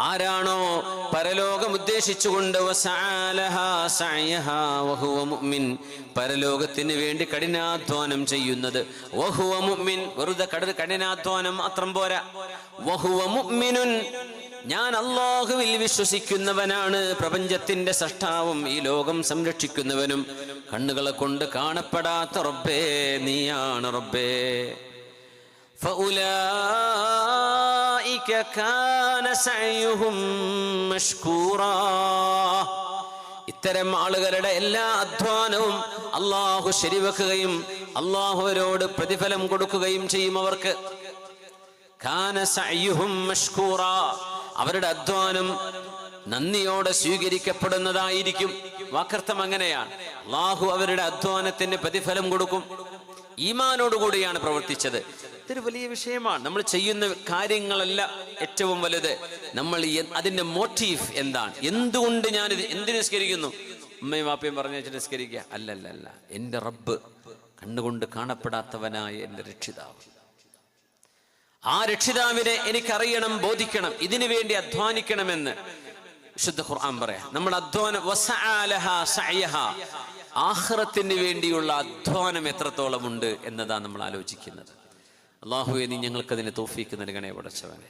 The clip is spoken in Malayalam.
ആരാണോ പരലോകം ഉദ്ദേശിച്ചുകൊണ്ട് പരലോകത്തിന് വേണ്ടി കഠിനാധ്വാനം ചെയ്യുന്നത് വഹുവ മുഅ്മിൻ. വെറുതെ കഠിനാധ്വാനം മാത്രം പോരാ. വഹുവ ഞാൻ അള്ളാഹുവിൽ വിശ്വസിക്കുന്നവനാണ്. പ്രപഞ്ചത്തിന്റെ സൃഷ്ടാവും ഈ ലോകം സംരക്ഷിക്കുന്നവനും. കണ്ണുകളെ കൊണ്ട് കാണപ്പെടാത്ത റബ്ബേ നീയാണ് റബ്ബേ. فأولئك كان سعيهم مشكورا ഇത്തരം ആളുകളുടെ എല്ലാ അധ്വാനവും അള്ളാഹു ശരിവെക്കുകയും അള്ളാഹുവരോട് പ്രതിഫലം കൊടുക്കുകയും ചെയ്യും അവർക്ക് കാന സഅയ്യുഹും മഷ്കൂറ അവരുടെ അധ്വാനം നന്ദിയോടെ സ്വീകരിക്കപ്പെടുന്നതായിരിക്കും വാക്കർത്ഥം അങ്ങനെയാണ് അള്ളാഹു അവരുടെ അധ്വാനത്തിന് പ്രതിഫലം കൊടുക്കും ഈമാനോടുകൂടിയാണ് പ്രവർത്തിച്ചത് ഇതൊരു വലിയ വിഷയമാണ്. നമ്മൾ ചെയ്യുന്ന കാര്യങ്ങളല്ല ഏറ്റവും വലുത്. നമ്മൾ അതിന്റെ മോട്ടീവ് എന്താണ്? എന്തുകൊണ്ട് ഞാനിത് എന്തിനു നിസ്കരിക്കുന്നു? ഉമ്മയും വാപ്പയും പറഞ്ഞു വെച്ച് നിസ്കരിക്കുക. അല്ലല്ല അല്ല റബ്ബ് കണ്ണുകൊണ്ട് കാണപ്പെടാത്തവനായ എന്റെ രക്ഷിതാവ്. ആ രക്ഷിതാവിനെ എനിക്കറിയണം ബോധിക്കണം ഇതിനു വേണ്ടി അധ്വാനിക്കണമെന്ന് വിശുദ്ധ ഖുർആൻ പറയാം. നമ്മൾ അധ്വാനം. ആഖിറത്തിന് വേണ്ടിയുള്ള അധ്വാനം എത്രത്തോളം ഉണ്ട് എന്നതാണ് നമ്മൾ ആലോചിക്കുന്നത്. അള്ളാഹുവെ നീ ഞങ്ങൾക്ക് അതിനെ തോഫീക്ക് നൽകണേ പടച്ചവനെ.